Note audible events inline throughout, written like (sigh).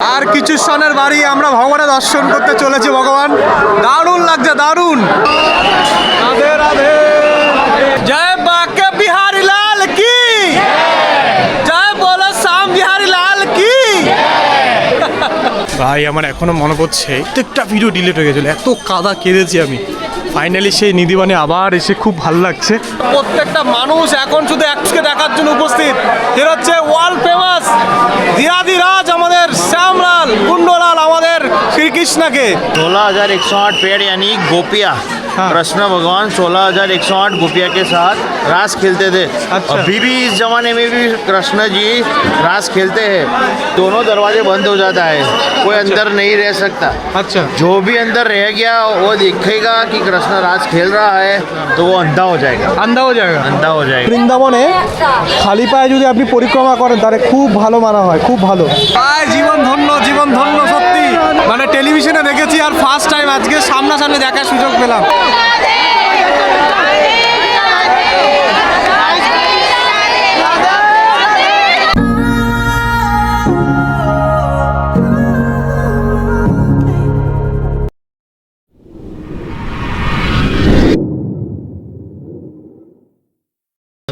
আর কিছু সনের বাড়ি আমরা ভগবানের দর্শন করতে চলেছি, ভগবান। দারুণ লাগছে, দারুণ। রাধে রাধে। জয় বিহারি লাল কি? জয় লাল কি? ভাই, আমার এখনও মনে পড়ছে, প্রত্যেকটা ভিডিও ডিলিট হয়ে গেছিল, এত কাদা কেঁদেছি আমি। ফাইনালি সেই নিধিবানে আবার এসে খুব ভালো লাগছে প্রত্যেকটা মানুষ এখন শুধু একসঙ্গে দেখার জন্য উপস্থিত এর হচ্ছে ওয়ার্ল্ড ফেমাস ধীরাধিরাজ আমাদের শ্যামলাল কুণ্ডলাল আমাদের শ্রীকৃষ্ণকে सोलह हजार एक सौ आठ पेड़ यानी गोपिया हाँ। कृष्ण भगवान सोलह हजार एक सौ आठ गोपिया के साथ रास खेलते थे अच्छा। अभी भी इस जमाने में भी कृष्ण जी रास खेलते हैं दोनों दरवाजे बंद हो जाता है कोई अंदर नहीं रह सकता আচ্ছা जो भी अंदर रह गया वो देखेगा कि कृष्ण रास खेल रहा है तो वो अंधा हो जाएगा আন্দাও জায়গা अंधा हो जाएगा বৃন্দাবনে খালি পায়ে যদি আপনি পরিক্রমা করেন তাহলে খুব ভালো মানা হয় খুব ভালো জীবন ধন্য জীবন ধন্য সত্যি মানে টেলিভিশনে দেখেছি আর ফার্স্ট টাইম আজকে সামনাসামনি দেখার সুযোগ পেলাম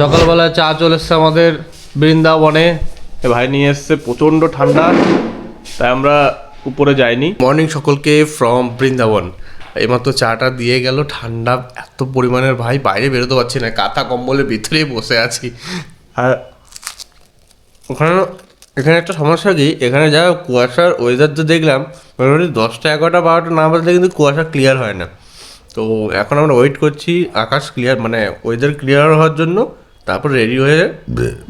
সকালবেলা চা চলে এসছে আমাদের বৃন্দাবনে। ভাই নিয়ে এসছে প্রচণ্ড ঠান্ডা তাই আমরা উপরে যাইনি। মর্নিং সকলকে ফ্রম বৃন্দাবন। এইমাত্র চাটা দিয়ে গেল ঠান্ডা এত পরিমাণের ভাই বাইরে বেরোতে পারছি না কাঁথা কম্বলের ভিতরেই বসে আছি। আর ওখানে এখানে একটা সমস্যা কি এখানে যা কুয়াশার ওয়েদার তো দেখলাম মোটামুটি দশটা এগারোটা বারোটা না বাজলে কিন্তু কুয়াশা ক্লিয়ার হয় না। তো এখন আমরা ওয়েট করছি আকাশ ক্লিয়ার মানে ওয়েদার ক্লিয়ার হওয়ার জন্য। তারপর রেডি হয়ে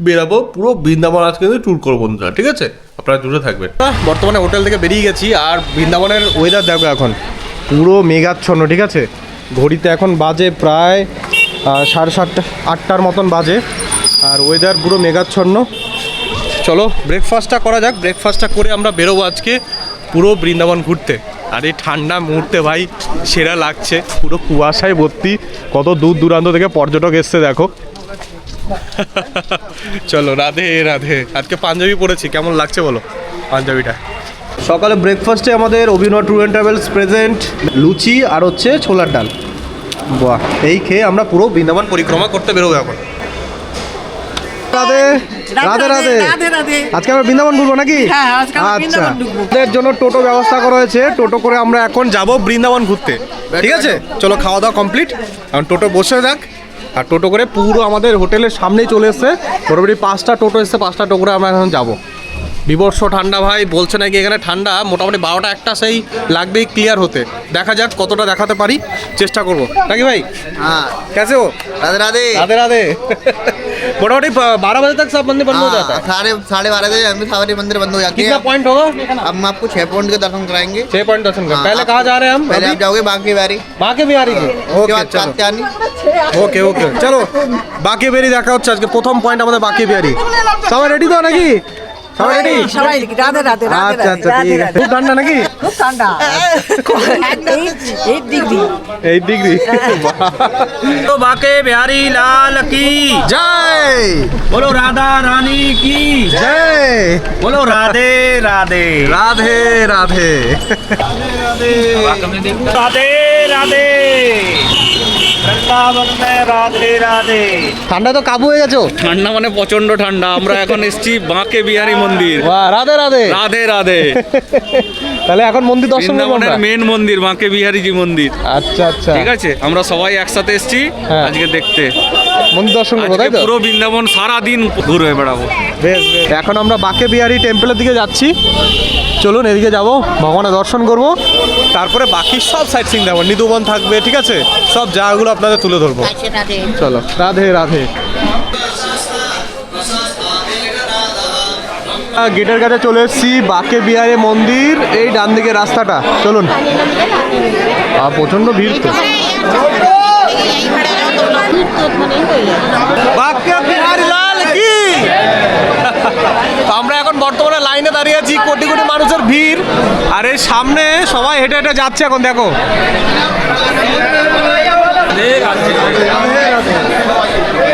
বেরাবো পুরো বৃন্দাবন আজকে কিন্তু ট্যুর করব বন্ধুরা ঠিক আছে? আপনারা জুড়ে থাকবেন। বর্তমানে হোটেল থেকে বেরিয়ে গেছি আর বৃন্দাবনের ওয়েদার দেখো এখন। পুরো মেঘাচ্ছন্ন ঠিক আছে? ঘড়িতে এখন বাজে প্রায় সাড়ে সাতটা আটটার মতন বাজে আর ওয়েদার পুরো মেঘাচ্ছন্ন। চলো ব্রেকফাস্টটা করা যাক। ব্রেকফাস্টটা করে আমরা বেরোবো আজকে পুরো বৃন্দাবন ঘুরতে। আর এই ঠান্ডা মুহূর্তে ভাই সেরা লাগছে। পুরো কুয়াশায় ভর্তি কত দূর দূরান্ত থেকে পর্যটক এসছে দেখো। (laughs) চলো রাধে রাধে। আজকে পাঞ্জাবি পরেছি কেমন লাগছে বলো পাঞ্জাবিটা? সকালে ব্রেকফাস্টে আমাদের Abhinoy tour and travels present লুচি আর হচ্ছে ছোলার ডাল। বাহ এই খেয়ে আমরা পুরো বৃন্দাবন পরিক্রমা করতে বেরোবো এখন। রাধে রাধে রাধে আজকে আমরা বৃন্দাবন ঘুরবো নাকি? হ্যাঁ, আজকে আমরা আচ্ছা। জন্য টোটো ব্যবস্থা করা হয়েছে টোটো করে আমরা এখন যাব বৃন্দাবন ঘুরতে। ঠিক আছে? চলো খাওয়া দাওয়া কমপ্লিট এখন টোটো বসে যাক আর টোটো করে পুরো আমাদের হোটেলের সামনেই চলে এসছে। মোটামুটি পাঁচটা টোটো এসছে, পাঁচটা টোটো করে আমরা এখন যাব। বিবর্ষ ঠান্ডা ভাই বলছে নাকি এখানে ঠান্ডা মোটামুটি বারোটা একটা সেই লাগবেই ক্লিয়ার হতে দেখা যাক কতটা দেখাতে পারি চেষ্টা করবো নাকি ভাই हाँ कैसे हो राधे राधे राधे राधे (laughs) मोटामोटी बारह बजे तक सब मंदिर बंद हो जाता है हाँ, साढ़े साढ़े बारह बजे हम सारे मंदिर बंद हो जाते कितना हैं पॉइंट होगा अब हम आपको छह पॉइंट के दर्शन कराएंगे छह पॉइंट दर्शन कर हाँ, पहले आप- कहाँ जा रहे हैं हम पहले अभी? आप जाओगे बांके बारी বাঁকে বিহারি জি उसके ওকে बाद চলো कात्यानी ওকে ওকে চলো বাঁকে বিহারি দেখা হচ্ছে আজকে প্রথম পয়েন্ট আমাদের বাঁকে বিহারি সবাই রেডি তো নাকি সবাই রেডি সবাই রাধে রাধে আচ্ছা আচ্ছা ঠিক আছে খুব ঠান্ডা নাকি খুব ঠান্ডা এইট ডিগ্রি এইট ডিগ্রি তো বাকে বিহারি লাল কি জয় বলো রাধা রানী কি জয় বলো রাধে রাধে রাধে রাধে রাধে রাধে রাধে রাধে ঠান্ডা তো কাবু হয়ে গেছো? ঠান্ডা মানে প্রচণ্ড ঠান্ডা। আমরা এখন এসেছি বাঁকে বিহারি মন্দির। রাধে রাধে। রাধে রাধে। তাহলে এখন মন্দির দর্শন করব বৃন্দাবনের মেন মন্দির বাঁকে বিহারিজি মন্দির। আচ্ছা আচ্ছা। ঠিক আছে? আমরা সবাই একসাথে এসেছি হ্যাঁ। আজকে দেখতে। মন্দির দর্শন করব তাই তো? পুরো বৃন্দাবন সারা দিন ঘুরে বেড়াবো। বেশ বেশ। এখন আমরা বাঁকে বিহারি টেম্পলের দিকে যাচ্ছি। চলুন এদিকে যাব ভগবানের দর্শন করব। তারপরে বাকি সব সাইট সিং দেবো নিদুবন থাকবে ঠিক আছে? সব জায়গাগুলো আপনাদের তুলে ধরবো। চলো রাধে রাধে। গেটের কাছে চলে এসেছি বাঁকে বিহারে মন্দির এই ডান দিকে রাস্তাটা। চলুন। আর প্রচণ্ড ভিড় তো। বাঁকে বিহারি লাল কি তো আমরা এখন বর্তমানে লাইনে দাঁড়িয়ে আছি, কোটি কোটি মানুষের ভিড়। আর এই সামনে সবাই হেঁটে হেঁটে যাচ্ছে এখন, দেখো।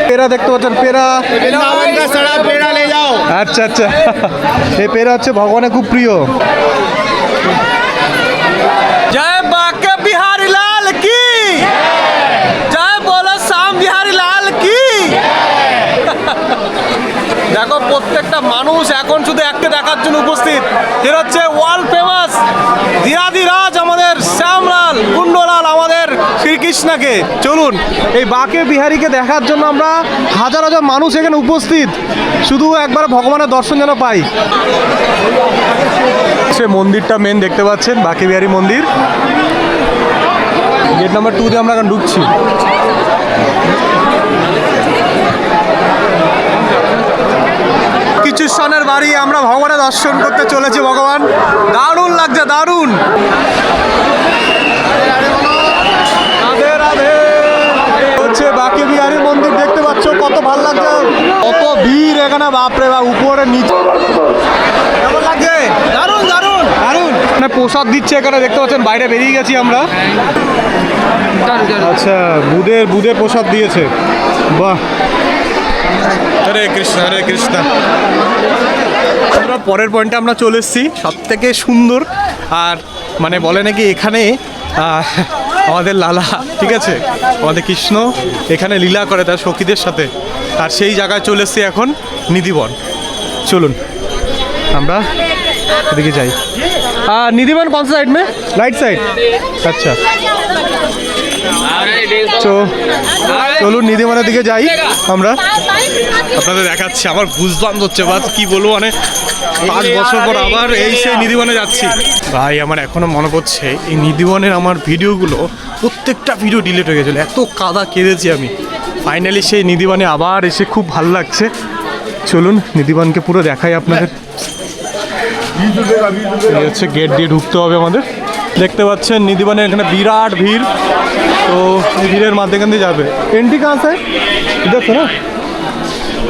পেরা দেখতে পাচ্ছেন পেরা আচ্ছা আচ্ছা। এই পেরা হচ্ছে ভগবানের খুব প্রিয়। দেখো, প্রত্যেকটা মানুষ এখন শুধু একটা দেখার জন্য উপস্থিত। এর হচ্ছে ওয়ার্ল্ড ফেমাস ধীরাধিরাজ আমাদের, শ্যামলাল, কুণ্ডলাল আমাদের শ্রীকৃষ্ণকে। চলুন, এই বাকে বিহারীকে দেখার জন্য আমরা হাজার হাজার মানুষ এখানে উপস্থিত। শুধু একবার ভগবানের দর্শন যেন পাই। সে মন্দিরটা মেন দেখতে পাচ্ছেন, বাকে বিহারী মন্দির। গেট নাম্বার টু দিয়ে আমরা এখন ঢুকছি। সনের বাড়ি আমরা ভগবানের দর্শন করতে চলেছি ভগবান। দারুণ লাগছে দারুণ। রাধে রাধে। হচ্ছে বাকি মন্দির দেখতে পাচ্ছ কত ভালো লাগছে। কত ভিড় এখানে বাপরে বা উপরে নিচে। কেমন লাগছে? দারুণ দারুণ। দারুণ। মানে প্রসাদ দিচ্ছে এখানে দেখতে পাচ্ছেন বাইরে বেরিয়ে গেছি আমরা। আচ্ছা বুধের বুধের প্রসাদ দিয়েছে। বাহ। হরে কৃষ্ণ হরে কৃষ্ণ। আমরা পরের পয়েন্টে আমরা চলে এসেছি সব থেকে সুন্দর আর মানে বলে নাকি এখানে আমাদের লালা ঠিক আছে? আমাদের কৃষ্ণ এখানে লীলা করে তার সখীদের সাথে আর সেই জায়গায় চলে এসেছি এখন নিধিবন। চলুন আমরা এদিকে যাই। আর নিধিবন কোন সাইড মে? রাইট সাইড আচ্ছা। তো চলুন নিধিবনের দিকে যাই আমরা। আপনাদের দেখাচ্ছি আমার গুজবাম হচ্ছে বাস কি বলব মানে পাঁচ বছর পর আবার এই সেই নিধিবনে যাচ্ছি। ভাই আমার এখনও মনে পড়ছে এই নিধিবনের আমার ভিডিওগুলো প্রত্যেকটা ভিডিও ডিলিট হয়ে গেছিল এত কাদা কেঁদেছি আমি। ফাইনালি সেই নিধিবনে আবার এসে খুব ভালো লাগছে। চলুন নিধিবনকে পুরো দেখাই আপনাদের। এই হচ্ছে গেট দিয়ে ঢুকতে হবে আমাদের। দেখতে পাচ্ছেন নিধিবনের এখানে বিরাট ভিড়। তো ভিড়ের মাধ্যমে যাবে। এন্ট্রি কাঁ আছে না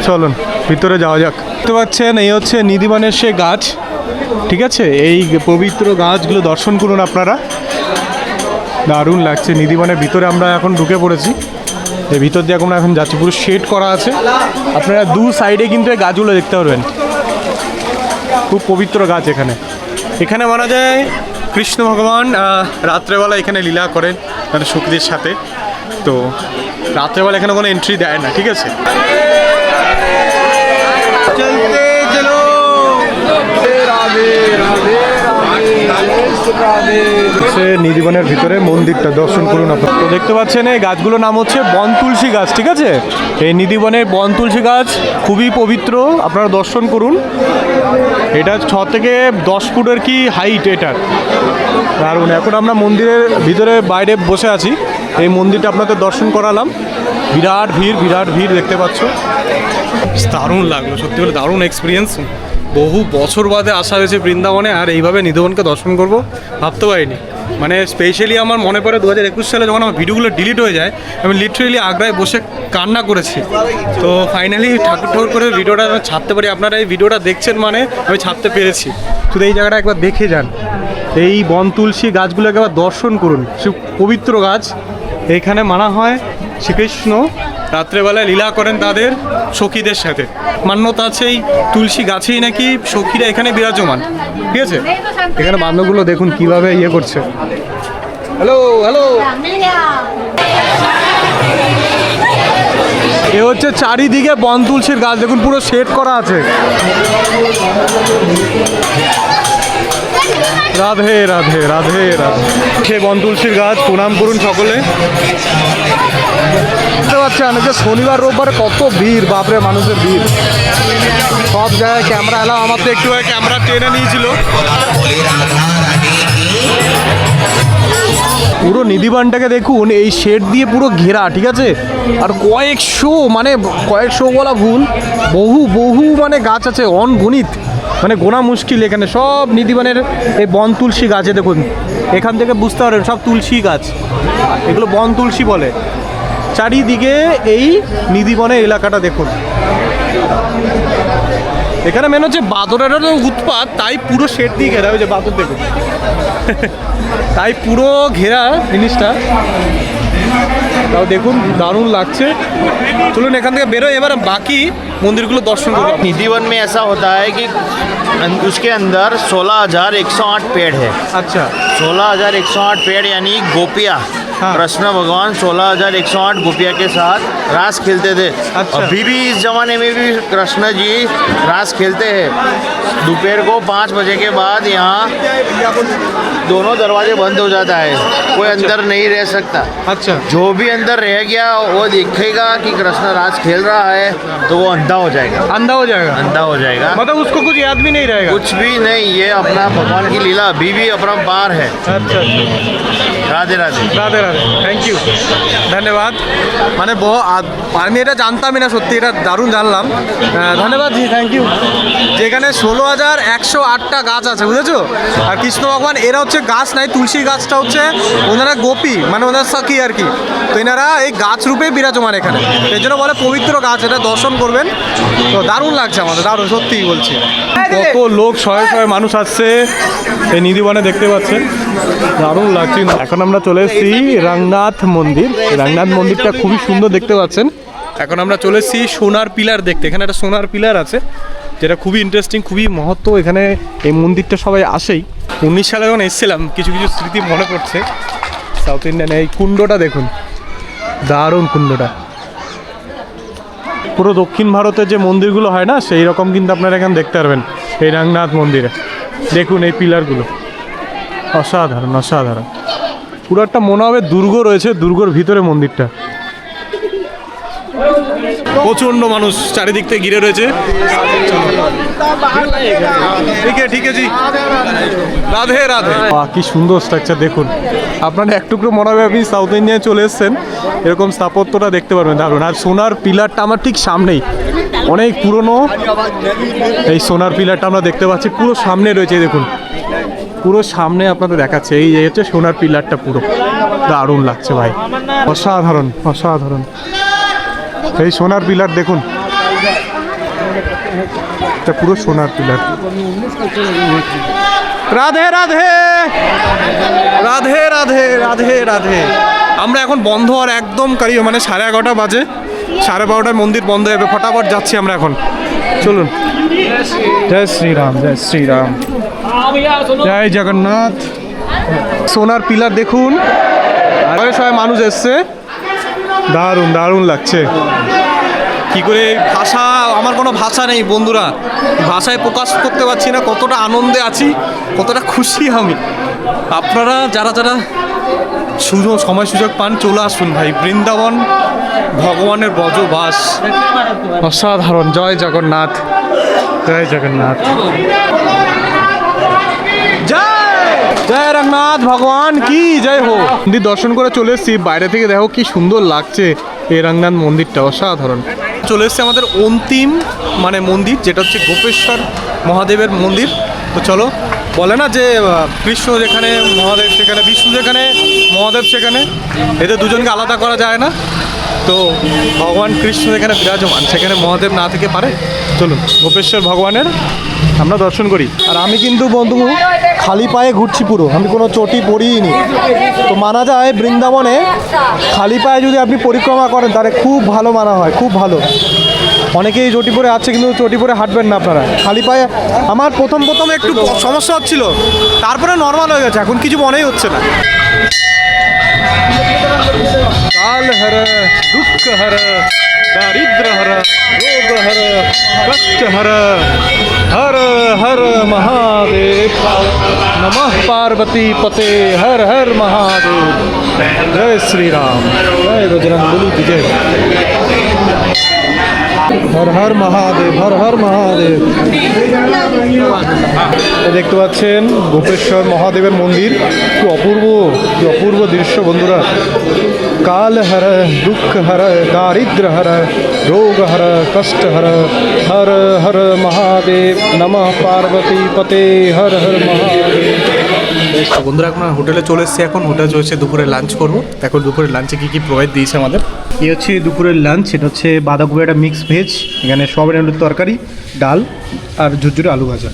চলুন, ভিতরে যাওয়া যাক। দেখতে পাচ্ছেন, এই হচ্ছে নিধিবনের সে গাছ, ঠিক আছে? এই পবিত্র গাছগুলো দর্শন করুন আপনারা। দারুণ লাগছে, নিধিবনের ভিতরে আমরা এখন ঢুকে পড়েছি। এই ভিতর দিয়ে আমরা এখন যাচ্ছি, পুরো শেড করা আছে। আপনারা দু সাইডে কিন্তু এই গাছগুলো দেখতে পারবেন। খুব পবিত্র গাছ এখানে। এখানে মানা যায়, কৃষ্ণ ভগবান রাত্রেবেলা এখানে লীলা করেন মানে শক্তির সাথে। তো, রাত্রেবেলা এখানে কোনো এন্ট্রি দেয় না, ঠিক আছে? chante. হচ্ছে নিধিবনের ভিতরে মন্দিরটা, দর্শন করুন আপনার। তো দেখতে পাচ্ছেন এই গাছগুলোর নাম হচ্ছে বন তুলসী গাছ, ঠিক আছে? এই নিধিবনের বন তুলসী গাছ খুবই পবিত্র, আপনারা দর্শন করুন। এটা ছ থেকে দশ ফুটের কি হাইট এটার দারুণ, এখন আমরা মন্দিরের ভিতরে বাইরে বসে আছি। এই মন্দিরটা আপনাদের দর্শন করালাম। বিরাট ভিড় বিরাট ভিড় দেখতে পাচ্ছ। দারুণ লাগল, সত্যি বলে দারুণ এক্সপিরিয়েন্স বহু বছর বাদে আসা হয়েছে বৃন্দাবনে, আর এইভাবে নিধবনকে দর্শন করব, ভাবতে পারিনি। মানে স্পেশালি আমার মনে পড়ে দু হাজার একুশ সালে যখন আমার ভিডিওগুলো ডিলিট হয়ে যায়, আমি লিটারেলি আগ্রায় বসে কান্না করেছি। তো ফাইনালি ঠাকুর ঠাকুর করে ভিডিওটা ছাড়তে পারি। আপনারা এই ভিডিওটা দেখছেন মানে আমি ছাড়তে পেরেছি। শুধু এই জায়গাটা একবার দেখে যান। এই বন তুলসী গাছগুলোকে একবার দর্শন করুন। সে পবিত্র গাছ। এইখানে মানা হয় শ্রীকৃষ্ণ রাত্রেবেলায় লীলা করেন তাদের সখীদের সাথে। মান্যতা এই তুলসী গাছেই নাকি সখীরা এখানে বিরাজমান। ঠিক আছে? এখানে বান্ধবগুলো দেখুন কীভাবে ইয়ে করছে। Hello hello. এ হচ্ছে চারিদিকে বন তুলসীর গাছ, দেখুন পুরো সেট করা আছে। রাধে রাধে রাধে রাধে। সে বন তুলসীর গাছ প্রণাম করুন সকলে। বুঝতে পারছেন যে শনিবার রোববারে কত ভিড় বাপরে মানুষের ভিড়। সব জায়গায় ক্যামেরা এলাম আমার তো একটু ক্যামেরা টেনে নিয়েছিল। পুরো নিধিবানটাকে দেখুন এই শেড দিয়ে পুরো ঘেরা ঠিক আছে? আর কয়েকশো মানে কয়েকশো বলা ভুল বহু বহু মানে গাছ আছে অনগণিত। মানে গোনা মুশকিল এখানে। সব নিধিবানের এই বন তুলসী গাছে দেখুন, এখান থেকে বুঝতে পারেন সব তুলসী গাছ। এগুলো বন তুলসী বলে। চারিদিকে এই নিধিবনের এলাকাটা দেখুন। এখানে মেন হচ্ছে বাদরেরও উৎপাত, তাই পুরো শেড দিয়ে ঘেরা হয়েছে বাদর দেখুন। তাই পুরো ঘেরা জিনিসটা। তাও দেখুন দারুণ লাগছে চলুন এখান থেকে বেরোয় এবার বাকি মন্দিরগুলো দর্শন করবো निधिवन में ऐसा होता है कि अन- उसके अंदर 16,108 पेड़ है আচ্ছা 16,108 पेड़ यानी गोपिया हाँ। कृष्ण भगवान सोलह हज़ार एक सौ आठ गुपिया के साथ रास खेलते थे। अच्छा। अभी भी इस जमाने में भी कृष्ण जी रास खेलते हैं। दोपहर को पाँच बजे के बाद यहाँ दोनों दरवाजे बंद हो जाता है। कोई अच्छा। अंदर नहीं रह सकता। अच्छा। जो भी अंदर रह गया वो देखेगा कि कृष्ण राज खेल रहा है तो वो अंधा हो जाएगा। अंधा हो जाएगा। अंधा हो जाएगा। मतलब उसको कुछ याद भी नहीं रहेगा। कुछ भी नहीं ये अपना भगवान की लीला अभी भी अपना पार है। अच्छा।, अच्छा। राधे राधे। राधे राधे। থ্যাংক ইউ ধন্যবাদ। মানে ব আ- আমি এটা জানতামই না, সত্যি এটা দারুণ জানলাম। ধন্যবাদ জি থ্যাংক ইউ যেখানে ষোলো হাজার একশো আটটা গাছ আছে, বুঝেছ? আর কৃষ্ণ ভগবান, এরা হচ্ছে গাছ নাই, তুলসী গাছটা হচ্ছে ওনারা গোপী মানে ওনার সাকি আর কি। তো এনারা এই গাছ রূপে বিরাজমান এখানে। এই জন্য বলে পবিত্র গাছ, এটা দর্শন করবেন। তো দারুণ লাগছে আমাদের, দারুণ, সত্যিই বলছি। কত লোক, শয়ে শয়ে মানুষ আসছে, এই নিধিবনে দেখতে পাচ্ছেন। দারুণ লাগছে। এখন আমরা চলে এসেছি রাংনাথ মন্দির। রাংনাথ মন্দিরটা খুবই সুন্দর দেখতে পাচ্ছেন। এখন আমরা চলে এসেছি সোনার পিলার দেখতে। এখানে একটা সোনার পিলার আছে, যেটা খুবই ইন্টারেস্টিং খুবই মহত্ব। এখানে এই মন্দিরটা সবাই আসেই। উনিশ সালে যখন এসেছিলাম, কিছু কিছু স্মৃতি মনে পড়ছে। সাউথ ইন্ডিয়ান এই কুণ্ডটা দেখুন। দারুণ কুণ্ডটা। পুরো দক্ষিণ ভারতের যে মন্দিরগুলো হয় না, সেই রকম কিন্তু আপনারা এখানে দেখতে পারবেন, এই রাংনাথ মন্দিরে। দেখুন এই পিলারগুলো। অসাধারণ অসাধারণ। পুরো একটা মনে হবে দুর্গ রয়েছে দুর্গর ভিতরে মন্দিরটা। প্রচণ্ড মানুষ চারিদিক থেকে ঘিরে রয়েছে। ঠিক আছে ঠিক আছে। রাধে রাধে। বাহ, কি সুন্দর স্ট্রাকচার দেখুন। আপনারা এক টুকরো মনে হবে আপনি সাউথ ইন্ডিয়ায় চলে এসেছেন। এরকম স্থাপত্যটা দেখতে পারবেন দারুণ আর সোনার পিলারটা আমার ঠিক সামনেই। অনেক পুরনো। এই সোনার পিলারটা আমরা দেখতে পাচ্ছি পুরো সামনে রয়েছে দেখুন। পুরো সামনে আপনাদের দেখাচ্ছে। এই হচ্ছে সোনার পিলারটা পুরো। দারুণ লাগছে ভাই। অসাধারণ অসাধারণ। এই সোনার পিলার দেখুন। এটা পুরো সোনার পিলার। রাধে রাধে! রাধে রাধে রাধে রাধে। আমরা এখন বন্ধ আর একদম কারি মানে সাড়ে এগারোটা বাজে। সাড়ে বারোটায় মন্দির বন্ধ যাবে। ফটাফট যাচ্ছি আমরা এখন। চলুন। জয় শ্রীরাম জয় শ্রীরাম। জয় জগন্নাথ। সোনার পিলার দেখুন। সবাই মানুষ এসছে। দারুণ দারুণ লাগছে। কি করে ভাষা আমার কোনো ভাষা নেই বন্ধুরা। ভাষায় প্রকাশ করতে পারছি না কতটা আনন্দে আছি কতটা খুশি আমি। আপনারা যারা যারা সুযোগ সময় সুযোগ পান চলে আসুন ভাই। বৃন্দাবন ভগবানের ব্রজবাস অসাধারণ জয় জগন্নাথ। জয় জগন্নাথ। জয় রঙ্গনাথ ভগবান কি জয় হো। মন্দির দর্শন করে চলে এসেছি। বাইরে থেকে দেখো কি সুন্দর লাগছে এই রঙ্গনাথ মন্দিরটা, অসাধারণ। চলে এসেছে আমাদের অন্তিম মানে মন্দির, যেটা হচ্ছে গোপেশ্বর মহাদেবের মন্দির। তো চলো, বলে না যে কৃষ্ণ যেখানে, মহাদেব সেখানে, বিষ্ণু যেখানে, মহাদেব সেখানে। এদের দুজনকে আলাদা করা যায় না। তো ভগবান কৃষ্ণ যেখানে বিরাজমান, সেখানে মহাদেব না থেকে পারে। চলুন, গোপেশ্বর ভগবানের আমরা দর্শন করি। আর আমি কিন্তু বন্ধু খালি পায়ে ঘুরছি পুরো। আমি কোনো চটি পরিইনি। তো মানা যায় বৃন্দাবনে খালি পায়ে যদি আপনি পরিক্রমা করেন, তাহলে খুব ভালো মানা হয়, খুব ভালো। অনেকেই চটি পরে আছে, কিন্তু চটি পরে হাঁটবেন না আপনারা। খালি পায়ে আমার প্রথম প্রথম একটু সমস্যা হচ্ছিল। তারপরে নর্মাল হয়ে গেছে, এখন কিছু মনেই হচ্ছে না। কাল হর, দুঃখ হর। दारिद्र हर, रोग हर, कष्ट हर हर हर महादेव। नमः पार्वती पते, हर हर महादेव। जय श्री राम जय बजरंग विजय হর হর মহাদেব, হর হর মহাদেব। দেখতে পাচ্ছেন গোপেশ্বর মহাদেবের মন্দির। কি অপূর্ব কি অপূর্ব দৃশ্য বন্ধুরা। কাল হর, দুঃখ হর, দারিদ্র হর, রোগ হর, কষ্ট হর হর হর মহাদেব। নমঃ পার্বতী পতে, হর হর মহাদেব। তো বন্ধুরা এখন হোটেলে চলে এসেছি এখন। হোটেলে চলেছে দুপুরে লাঞ্চ করব। এখন দুপুরে লাঞ্চে কী কী প্রোভাইড দিয়েছে আমাদের। এই হচ্ছে দুপুরের লাঞ্চ এটা হচ্ছে বাঁধাকপি একটা মিক্স ভেজ এখানে সয়াবিন আলুর তরকারি ডাল আর ঝুরঝুরে আলু ভাজা।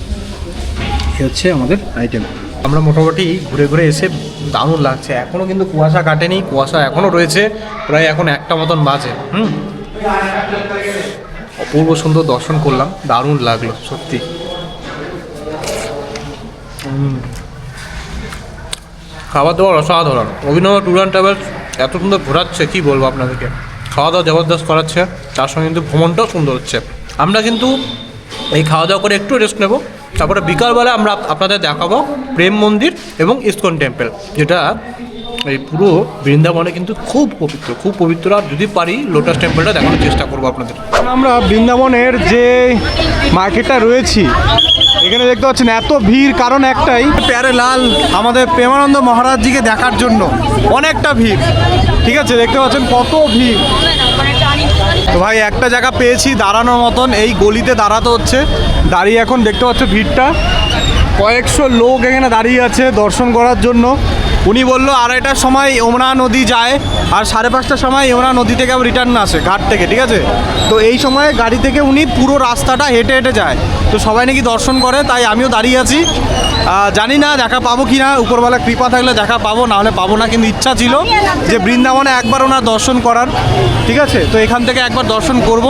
এ হচ্ছে আমাদের আইটেম আমরা মোটামুটি ঘুরে ঘুরে এসে দারুণ লাগছে। এখনও কিন্তু কুয়াশা কাটেনি কুয়াশা এখনও রয়েছে। প্রায় এখন একটা মতন বাজে হুম? অপূর্ব সুন্দর দর্শন করলাম। দারুণ লাগল সত্যি। হুম। খাবার দাবার অসাধারণ অভিনব ট্যুর অ্যান্ড ট্রাভেলস এত সুন্দর ঘোরাচ্ছে, কী বলব আপনাদেরকে? খাওয়া দাওয়া জবরদস্ত করাচ্ছে, তার সঙ্গে কিন্তু ভ্রমণটাও সুন্দর হচ্ছে। আমরা কিন্তু এই খাওয়া দাওয়া করে একটু রেস্ট নেব। তারপরে বিকালবেলা আমরা আপনাদের দেখাবো প্রেম মন্দির এবং ইস্কন টেম্পেল যেটা এই পুরো বৃন্দাবনে কিন্তু খুব পবিত্র খুব পবিত্র। আর যদি পারি লোটাস টেম্পলটা দেখানোর চেষ্টা করব আপনাদের। আমরা বৃন্দাবনের যে মার্কেটটা রয়েছি, এখানে দেখতে পাচ্ছেন এত ভিড়, কারণ একটাই, প্যারে লাল আমাদের প্রেমানন্দ মহারাজজিকে দেখার জন্য অনেকটা ভিড়। ঠিক আছে, দেখতে পাচ্ছেন কত ভিড়। তো ভাই, একটা জায়গা পেয়েছি দাঁড়ানোর মতন, এই গলিতে দাঁড়াতে হচ্ছে। দাঁড়িয়ে এখন দেখতে পাচ্ছ ভিড়টা। কয়েকশো লোক এখানে দাঁড়িয়ে আছে দর্শন করার জন্য। উনি বলল, আড়াইটার সময় যমুনা নদী যায়, আর সাড়ে পাঁচটার সময় যমুনা নদী থেকে আবার রিটার্ন আসে, ঘাট থেকে, ঠিক আছে? তো এই সময় গাড়ি থেকে উনি পুরো রাস্তাটা হেঁটে হেঁটে যায়। তো সবাই নাকি দর্শন করে, তাই আমিও দাঁড়িয়ে আছি। জানি না দেখা পাবো কি না উপরবেলা কৃপা থাকলে দেখা পাবো, না হলে পাবো না, কিন্তু ইচ্ছা ছিল যে বৃন্দাবনে একবার ওনার দর্শন করার, ঠিক আছে? তো এখান থেকে একবার দর্শন করব।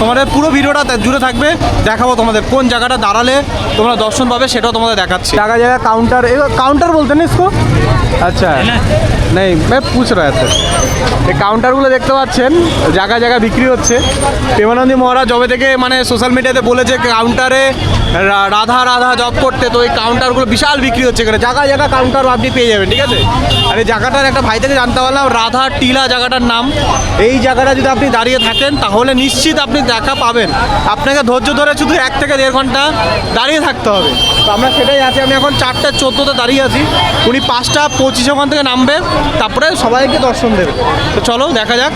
তোমাদের পুরো ভিডিওটা জুড়ে থাকবে, দেখাবো তোমাদের কোন জায়গাটা দাঁড়ালে তোমরা দর্শন পাবে, সেটাও তোমাদের দেখাচ্ছি। জায়গা জায়গা কাউন্টার কাউন্টার বলতে না আচ্ছা। নেই খুচরা আছে এই কাউন্টারগুলো দেখতে পাচ্ছেন জায়গায় জায়গায় বিক্রি হচ্ছে। প্রেমানন্দী মহারাজ জবে থেকে মানে সোশ্যাল মিডিয়াতে বলেছে কাউন্টারে রাধা রাধা জব করতে, তো এই কাউন্টারগুলো বিশাল বিক্রি হচ্ছে এখানে। জায়গায় জায়গায় কাউন্টার আপনি পেয়ে যাবেন, ঠিক আছে? আর এই জায়গাটার একটা ভাই থেকে জানতে পারলাম, রাধা টিলা জায়গাটার নাম। এই জায়গাটা যদি আপনি দাঁড়িয়ে থাকেন, তাহলে নিশ্চিত আপনি দেখা পাবেন। আপনাকে ধৈর্য ধরে শুধু এক থেকে দেড় ঘণ্টা দাঁড়িয়ে থাকতে হবে। তো আমরা সেটাই আছি, আমি এখন চারটে চোদ্দোতে দাঁড়িয়ে আছি। উনি পাঁচটা পঁচিশ ওখান থেকে নামবে। তারপরে সবাইকে দর্শন দেবে। তো চলো, দেখা যাক।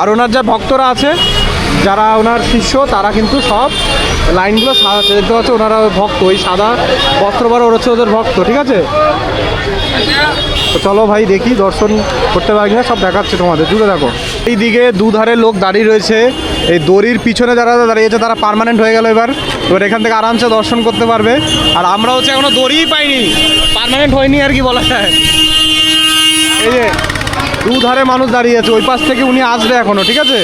আর ওনার যা ভক্তরা আছে, যারা ওনার শিষ্য, তারা কিন্তু সব লাইনগুলো সাজাচ্ছে দেখতে পাচ্ছ, ওনারা ভক্ত। ওই সাদা বস্ত্র পরে হচ্ছে ওদের ভক্ত, ঠিক আছে? তো চলো ভাই, দেখি দর্শন করতে পারি না সব দেখাচ্ছে তোমাদের। জুড়ে দেখো। এই দিকে দুধারে লোক দাঁড়িয়ে রয়েছে। এই দড়ির পিছনে যারা দাঁড়িয়েছে তারা পার্মানেন্ট হয়ে গেল এবার। এবার এখান থেকে আরামসে দর্শন করতে পারবে। আর আমরা হচ্ছে এখনও দড়িই পাইনি। পার্মানেন্ট হয়নি আর কি বলা যায়। এই যে দুধারে মানুষ দাঁড়িয়ে আছে, ওই পাশ থেকে উনি আসবে এখনও, ঠিক আছে?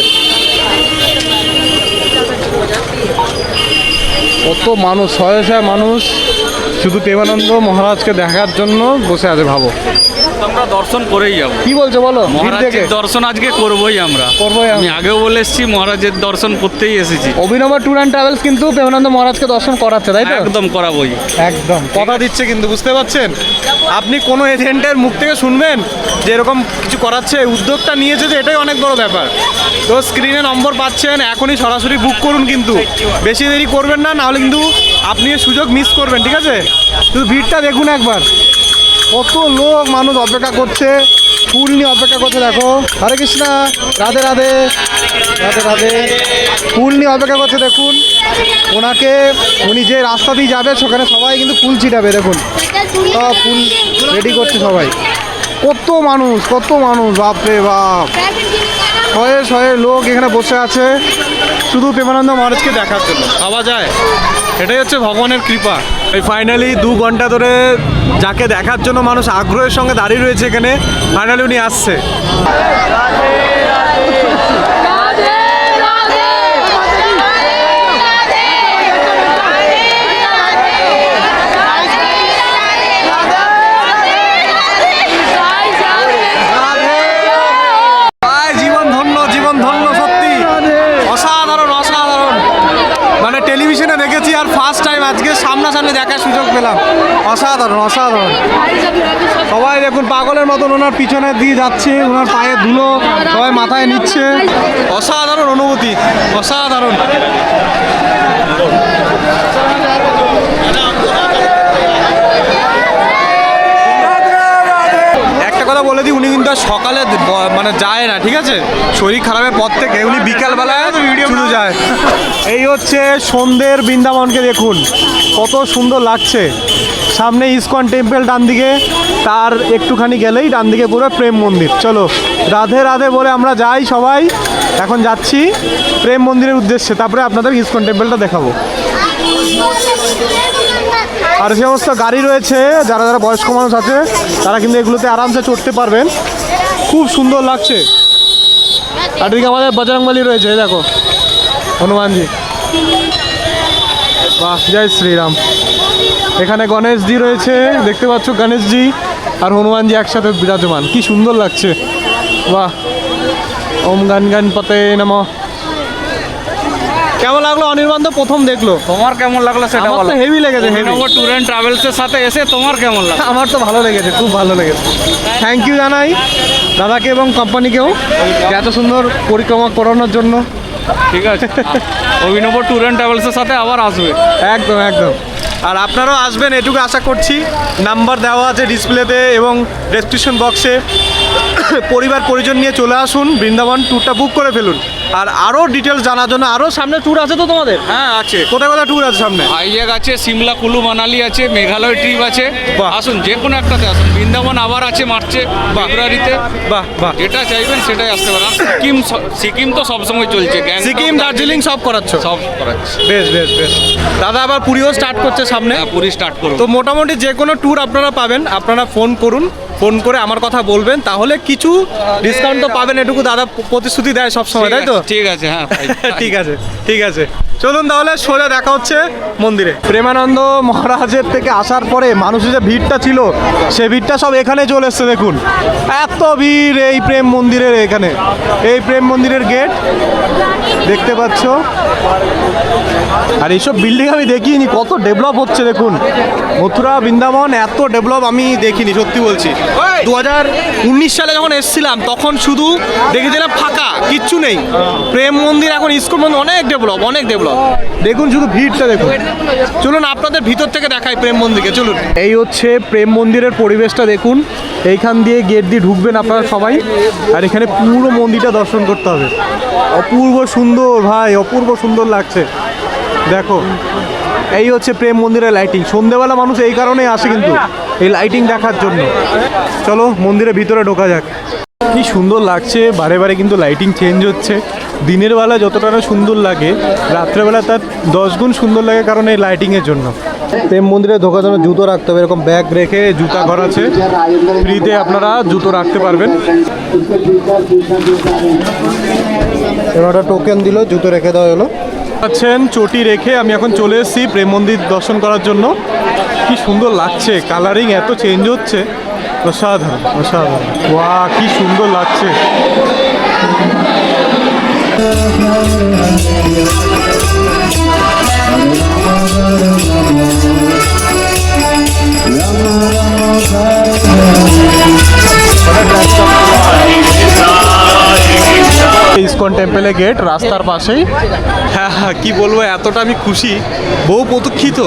কত মানুষ, শয়ে মানুষ। শুধু প্রেমানন্দ মহারাজকে দেখার জন্য বসে আছে, ভাবো। আমরা দর্শন করেই যাব। কি বলছো বলো? মহারাজের দর্শন আজকে করবোই আমরা। করবোই আমি আগেও বলে এসেছি মহারাজের দর্শন করতেই এসেছি। অভিনব ট্যুর অ্যান্ড ট্রাভেলস কিন্তু প্রেমানন্দ মহারাজকে দর্শন করাচ্ছে তাই তো? একদম করাবোই। একদম। কথা দিচ্ছে কিন্তু বুঝতে পারছেন? আপনি কোনো এজেন্টের মুখ থেকে শুনবেন যে এরকম কিছু করাচ্ছে? উদ্যোগটা নিয়েছে যে এটাই অনেক বড় ব্যাপার। তো স্ক্রিনে নম্বর পাচ্ছেন এখনই সরাসরি বুক করুন কিন্তু। বেশি দেরি করবেন না নাহলে কিন্তু আপনি সুযোগ মিস করবেন ঠিক আছে? শুধু ভিড়টা দেখুন একবার। কত লোক মানুষ অপেক্ষা করছে। ফুল নিয়ে অপেক্ষা করছে, দেখো। হরে কৃষ্ণা, রাধে রাধে। রাধে রাধে। ফুল নিয়ে অপেক্ষা করছে, দেখুন। ওনাকে, উনি যে রাস্তা দিয়ে যাবে, সেখানে সবাই কিন্তু ফুল ছিটাবে, দেখুন। ফুল রেডি করছে সবাই। কত মানুষ কত মানুষ, বাপরে বাপ। শয়ে শয়ে লোক এখানে বসে আছে। শুধু প্রেমানন্দ মহারাজকে দেখার জন্য। ভাবা যায়। এটাই হচ্ছে ভগবানের কৃপা। ফাইনালি দু ঘণ্টা ধরে যাকে দেখার জন্য মানুষ আগ্রহের সঙ্গে দাঁড়িয়ে রয়েছে এখানে ফাইনালি উনি আসছে। অসাধারণ মানে টেলিভিশনে দেখেছি আর ফার্স্ট সামনাসামনি দেখার সুযোগ পেলাম। অসাধারণ অসাধারণ। সবাই দেখুন, পাগলের মতন ওনার পিছনে দিয়ে যাচ্ছে, ওনার পায়ে ধুলো সবাই মাথায় নিচ্ছে। অসাধারণ অনুভূতি, অসাধারণ একটা কথা বলে দিই উনি কিন্তু আর সকালে মানে যায় না ঠিক আছে? শরীর খারাপের পর থেকে উনি বিকালবেলায় শুধু যায়। এই হচ্ছে সন্ধ্যের বৃন্দাবনকে দেখুন কত সুন্দর লাগছে। সামনে ইসকন টেম্পল ডান দিকে তার একটুখানি গেলেই ডান দিকে পুরো প্রেম মন্দির। চলো রাধে রাধে বলে আমরা যাই সবাই। এখন যাচ্ছি প্রেম মন্দিরের উদ্দেশ্যে তারপরে আপনাদের ইসকন টেম্পলটা দেখাবো। আর সমস্ত গাড়ি রয়েছে, যারা যারা বয়স্ক মানুষ আছে, তারা কিন্তু এগুলোতে আরামসে চড়তে পারবেন। খুব সুন্দর লাগছে। আর এদিকে আমাদের বজরংবলী রয়েছে দেখো। হনুমানজি। বাহ, জয় শ্রীরাম। এখানে গণেশজি রয়েছে, দেখতে পাচ্ছ গণেশজি আর হনুমানজি একসাথে বিরাজমান। কি সুন্দর লাগছে। বাহ। ওম গান গান পতে নম। কেমন লাগল অনির্বাণ তো প্রথম দেখল। তোমার কেমন লাগল সেটা আমার তো হেভি লেগেছে হেভি ট্যুর অ্যান্ড ট্রাভেলসের সাথে এসে তোমার কেমন লাগল? আমার তো ভালো লেগেছে খুব ভালো লেগেছে। থ্যাংক ইউ জানাই দাদাকে এবং কোম্পানিকেও এত সুন্দর পরিক্রমা করানোর জন্য। ঠিক আছে। অভিনব ট্যুর অ্যান্ড ট্রাভেলসের সাথে আবার আসবে। একদম একদম। আর আপনারাও আসবেন এটুকু আশা করছি। নাম্বার দেওয়া আছে ডিসপ্লেতে এবং ডেসক্রিপশন বক্সে পরিবার পরিজন নিয়ে চলে আসুন বৃন্দাবন ট্যুরটা বুক করে ফেলুন। আর আরও ডিটেলস জানার জন্য আরও সামনে ট্যুর আছে তো তোমাদের? হ্যাঁ আছে। কোথায় কোথায় ট্যুর আছে সামনে? হাইজ্যাক আছে সিমলা কুলু মানালি আছে মেঘালয় ট্রিপ আছে। আসুন যে কোনো একটাতে আসুন। বৃন্দাবন আবার আছে মার্চে ফেব্রুয়ারিতে। বাহ বাহ। যেটা চাইবেন সেটাই আসতে পারেন আর সিকিম সিকিম তো সবসময় চলছে সিকিম দার্জিলিং সব করাচ্ছ? সব করাচ্ছে। বেশ বেশ বেশ। দাদা আবার পুরীও স্টার্ট করছে সামনে। হ্যাঁ পুরী স্টার্ট করুন। তো মোটামুটি যে কোনো ট্যুর আপনারা পাবেন। আপনারা ফোন করুন। ফোন করে আমার কথা বলবেন তাহলে কিছু ডিসকাউন্ট তো পাবেন এটুকু দাদা প্রতিশ্রুতি দেয় সবসময় তাই তো? ঠিক আছে হ্যাঁ। (laughs) ঠিক আছে ঠিক আছে। চলুন তাহলে সোজা দেখা হচ্ছে মন্দিরে। প্রেমানন্দ মহারাজের থেকে আসার পরে মানুষের যে ভিড়টা ছিল সে ভিড়টা সব এখানে চলে এসছে দেখুন। এত ভিড় এই প্রেম মন্দিরের এখানে। এই প্রেম মন্দিরের গেট দেখতে পাচ্ছ। আর এইসব বিল্ডিং আমি দেখিনি কত ডেভেলপ হচ্ছে দেখুন। মথুরা বৃন্দাবন এত ডেভেলপ আমি দেখিনি সত্যি বলছি। দু হাজার উনিশ সালে যখন এসেছিলাম, তখন শুধু দেখেছিলাম ফাঁকা, কিচ্ছু নেই। প্রেম মন্দির, এখন স্কুল মন্দির, অনেক ডেভেলপ অনেক ডেভেলপ। দেখুন শুধু ভিড়টা, দেখুন। চলুন আপনাদের ভিতর থেকে দেখাই প্রেম মন্দিরকে, চলুন। এই হচ্ছে প্রেম মন্দিরের পরিবেশটা, দেখুন। এইখান দিয়ে গেট দিয়ে ঢুকবেন আপনারা সবাই। আর এখানে পুরো মন্দিরটা দর্শন করতে হবে। অপূর্ব সুন্দর, ভাই, অপূর্ব সুন্দর লাগছে। দেখো। এই হচ্ছে প্রেম মন্দিরের লাইটিং সন্ধেবেলা মানুষ এই কারণেই আসে কিন্তু, এই লাইটিং দেখার জন্য। চলো মন্দিরের ভিতরে ঢোকা যাক। কি সুন্দর লাগছে, বারে বারে কিন্তু লাইটিং চেঞ্জ হচ্ছে। দিনের বেলা যতটা না সুন্দর লাগে, রাত্রেবেলা তার দশ গুণ সুন্দর লাগে কারণ এই লাইটিংয়ের জন্য। প্রেম মন্দিরে ঢোকার জন্য জুতো রাখতে হবে, এরকম ব্যাগ রেখে জুতা ঘর আছে। ফ্রিতে আপনারা জুতো রাখতে পারবেন। এবার টোকেন দিল, জুতো রেখে দেওয়া হলো। পাচ্ছেন, চটি রেখে আমি এখন চলে এসেছি প্রেম মন্দির দর্শন করার জন্য। কি সুন্দর লাগছে কালারিং এত চেঞ্জ হচ্ছে। অসাধারণ অসাধারণ। ওয়া কি সুন্দর লাগছে। ইসকন টেম্পেলে গেট রাস্তার পাশেই। হ্যাঁ হ্যাঁ কী বলব এতটা আমি খুশি। বহু প্রতীক্ষিত।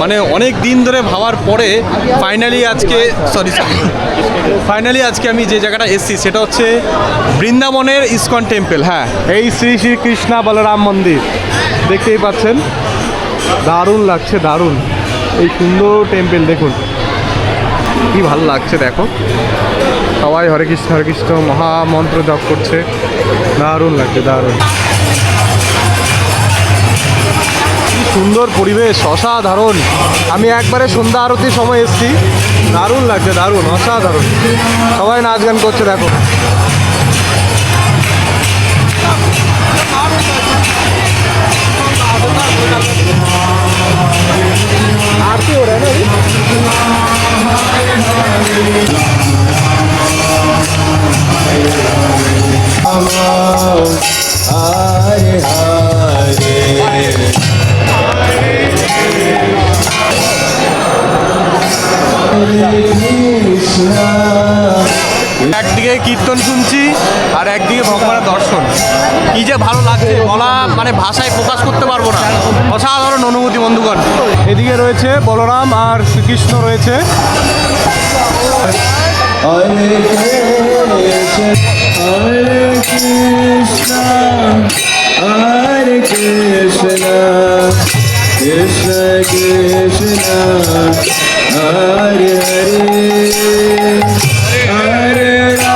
মানে অনেক দিন ধরে ভাবার পরে ফাইনালি আজকে সরি ফাইনালি আজকে আমি যে জায়গাটা এসেছি সেটা হচ্ছে বৃন্দাবনের ইসকন টেম্পল হ্যাঁ। এই শ্রী শ্রী কৃষ্ণা বলরাম মন্দির। দেখতেই পাচ্ছেন? দারুণ লাগছে দারুণ। এই সুন্দর টেম্পেল দেখুন। কি ভালো লাগছে দেখো। সবাই হরে কৃষ্ণ হরে কৃষ্ণ, মহামন্ত্র জপ করছে। দারুণ লাগছে, দারুণ। সুন্দর পরিবেশ, অসাধারণ। আমি একবারে সন্ধ্যা আরতির সময় এসেছি। দারুণ লাগছে, দারুণ, অসাধারণ। সবাই নাচ গান করছে, দেখো। आरती हो रहा है ना अभी? একদিকে কীর্তন শুনছি আর একদিকে ভগবানের দর্শন। কি যে ভালো লাগছে বলা মানে ভাষায় প্রকাশ করতে পারব না। অসাধারণ অনুভূতি বন্ধুগণ। এদিকে রয়েছে বলরাম আর শ্রীকৃষ্ণ রয়েছে। Hare Krishna, Krishna Hare Hare.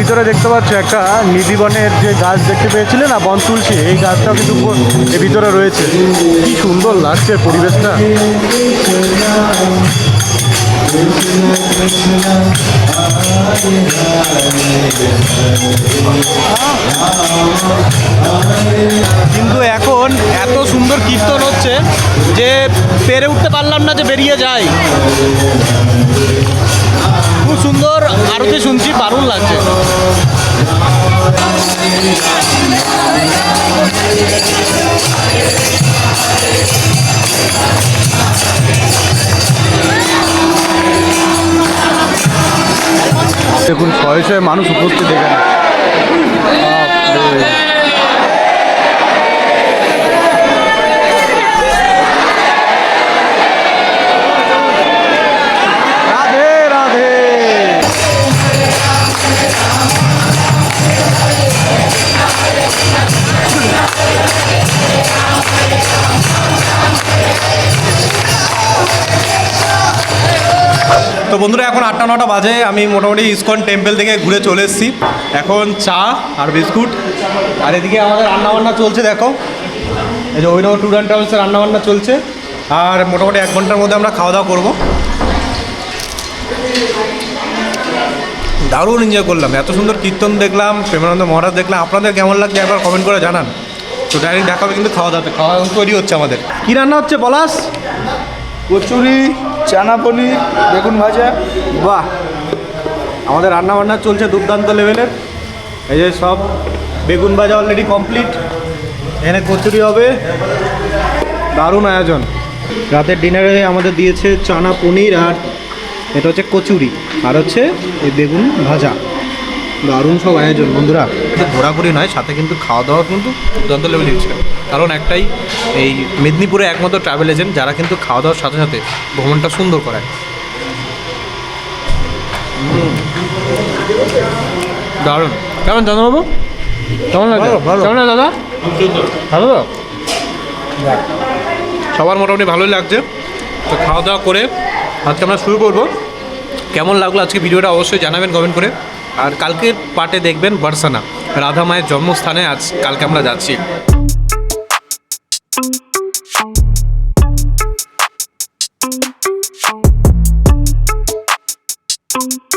ভিতরে দেখতে পাচ্ছ? একটা নিধিবনের যে গাছ দেখতে পেয়েছিলে না, বন তুলসী, এই গাছটাও কিন্তু এর ভিতরে রয়েছে। কি সুন্দর লাগছে পরিবেশটা। কিন্তু এখন এত সুন্দর কীর্তন হচ্ছে যে পেরে উঠতে পারলাম না যে বেরিয়ে যাই। খুব সুন্দর আরতি শুনছি, দারুণ লাগছে। দেখুন শয়ে শয়ে মানুষ উপস্থিত এখানে। বন্ধুরা, এখন আটটা, নটা বাজে। আমি মোটামুটি ইসকন টেম্পল থেকে ঘুরে চলে এসেছি। এখন চা আর বিস্কুট। আর এদিকে আমাদের রান্নাবান্না চলছে, দেখো। এই যে অভিনব ট্যুর অ্যান্ড ট্রাভেলসের রান্নাবান্না চলছে। আর মোটামুটি এক ঘণ্টার মধ্যে আমরা খাওয়া দাওয়া করব। দারুণ এনজয় করলাম। এত সুন্দর কীর্তন দেখলাম, প্রেমানন্দ মহারাজ দেখলাম। আপনাদের কেমন লাগছে একবার কমেন্ট করে জানান। তো ডাইরেক্ট দেখা হবে কিন্তু খাওয়া দাওয়াতে খাওয়া তৈরি হচ্ছে আমাদের। কী রান্না হচ্ছে পলাশ কচুরি, চানা পনির, বেগুন ভাজা। বাহ! আমাদের রান্না বান্না চলছে দুর্দান্ত লেভেলের। এই যে সব বেগুন ভাজা অলরেডি কমপ্লিট এখানে কচুরি হবে। দারুণ আয়োজন। রাতের ডিনারে আমাদের দিয়েছে চানা পনির আর এটা হচ্ছে কচুরি। আর হচ্ছে এই বেগুন ভাজা। দারুণ সব আয়োজন বন্ধুরা। ঘোরাঘুরি নয় সাথে কিন্তু খাওয়া দাওয়া কিন্তু দুর্দান্ত লেভেল দিচ্ছে কারণ একটাই এই মেদিনীপুরে একমাত্র ট্রাভেল এজেন্ট যারা কিন্তু খাওয়া দাওয়ার সাথে সাথে ভ্রমণটা সুন্দর করায়। দারুণ। কেমন জানাব কেমন লাগে কেমন লাগে দাদা? ভালো তো? সবার মোটামুটি ভালোই লাগছে। তো খাওয়া দাওয়া করে আজকে আমরা শুরু করব। কেমন লাগল আজকে ভিডিওটা অবশ্যই জানাবেন কমেন্ট করে। আর কালকের পাটে দেখবেন বারসানা। রাধা মায়ের জন্মস্থানে আজ কালকে আমরা যাচ্ছি। thank you